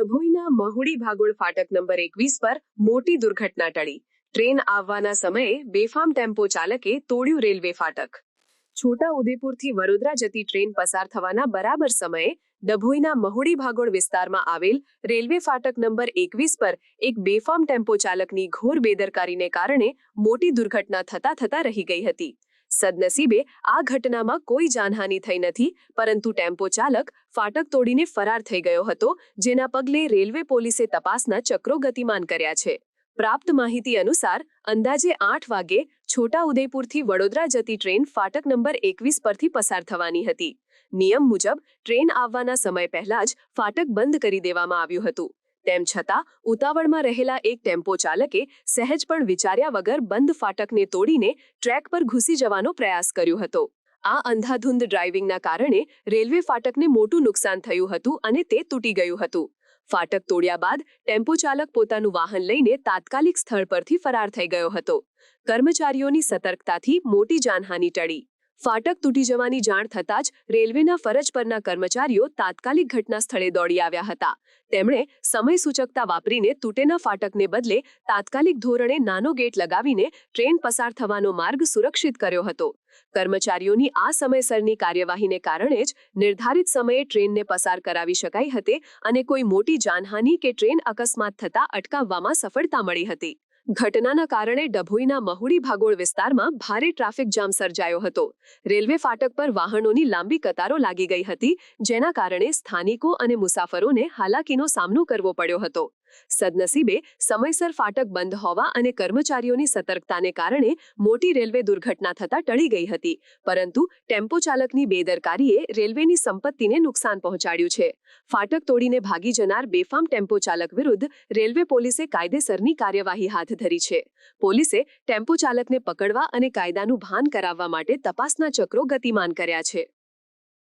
ડભોઈના મહુડી ભાગોળ ફાટક નંબર એકવીસ પર મોટી દુર્ઘટના ટળી. ટ્રેન આવવાના સમયે બેફામ ટેમ્પો ચાલકે તોડ્યું રેલવે ફાટક. છોટા ઉદેપુરથી વડોદરા જતી ટ્રેન પસાર થવાના બરાબર સમયે ડભોઈના મહુડી ભાગોળ વિસ્તારમાં આવેલ રેલવે ફાટક નંબર એકવીસ પર એક બેફામ ટેમ્પો ચાલકની ઘોર બેદરકારીને કારણે મોટી દુર્ઘટના થતા થતા રહી ગઈ હતી. સદનસીબે આ ઘટનામાં કોઈ જાનહાનિ થઈ નથી, પરંતુ ટેમ્પો ચાલક ફાટક તોડીને ફરાર થઈ ગયો હતો, જેના પગલે રેલવે પોલીસે તપાસના ચક્રો ગતિમાન કર્યા છે. પ્રાપ્ત માહિતી અનુસાર, અંદાજે આઠ વાગે છોટા ઉદેપુરથી વડોદરા જતી ટ્રેન ફાટક નંબર એકવીસ પરથી પસાર થવાની હતી. નિયમ મુજબ, ટ્રેન આવવાના સમય પહેલા જ ફાટક બંધ કરી દેવામાં આવ્યું હતું. તેમ છતાં, ઉતાવળમાં રહેલા એક ટેમ્પો ચાલકે સહેજ પણ વિચાર્યા વગર બંધ ફાટકને તોડીને ટ્રેક પર ઘૂસી જવાનો પ્રયાસ કર્યો હતો. આ અંધાધુંધ ડ્રાઇવિંગના કારણે રેલવે ફાટકને મોટું નુકસાન થયું હતું અને તે તૂટી ગયું હતું. ફાટક તોડ્યા બાદ ટેમ્પો ચાલક પોતાનું વાહન લઈને તાત્કાલિક સ્થળ પરથી ફરાર થઈ ગયો હતો. કર્મચારીઓની સતર્કતાથી મોટી જાનહાની ટળી. ફાટક તૂટી જવાની જાણ થતાં જ રેલવેના ફરજ પરના કર્મચારીઓ તાત્કાલિક ઘટના સ્થળે દોડી આવ્યા હતા. તેમણે સમય સૂચકતા વાપરીને તૂટેના ફાટકને બદલે તાત્કાલિક ધોરણે નાનો ગેટ લગાવીને ટ્રેન પસાર થવાનો માર્ગ સુરક્ષિત કર્યો હતો. કર્મચારીઓની આ સમયસરની કાર્યવાહીને કારણે જ નિર્ધારિત સમયે ટ્રેનને પસાર કરાવી શકાઈ હતી અને કોઈ મોટી જાનહાનિ કે ટ્રેન અકસ્માત થતા અટકાવવામાં સફળતા મળી હતી. ઘટનાના કારણે ડભોઈના મહુડી ભાગોળ વિસ્તારમાં ભારે ટ્રાફિક જામ સર્જાયો હતો. રેલવે ફાટક પર વાહનોની લાંબી કતારો લાગી ગઈ હતી, જેના કારણે સ્થાનિકો અને મુસાફરોને હાલાકીનો સામનો કરવો પડ્યો હતો. સદનસીબે સમયસર ફાટક બંધ હોવા અને કર્મચારીઓની સતર્કતાને કારણે મોટી રેલવે દુર્ઘટના થતા ટળી ગઈ હતી. પરંતુ ટેમ્પો ચાલકની બેદરકારીએ રેલવેની સંપત્તિને નુકસાન પહોંચાડ્યું છે. ફાટક તોડીને ભાગી જનાર બેફામ ટેમ્પો ચાલક વિરુદ્ધ રેલવે પોલીસે કાયદેસરની કાર્યવાહી હાથ ધરી છે. પોલીસે ટેમ્પો ચાલકને પકડવા અને કાયદાનું ભાન કરાવવા માટે તપાસના ચક્રો ગતિમાન કર્યા છે.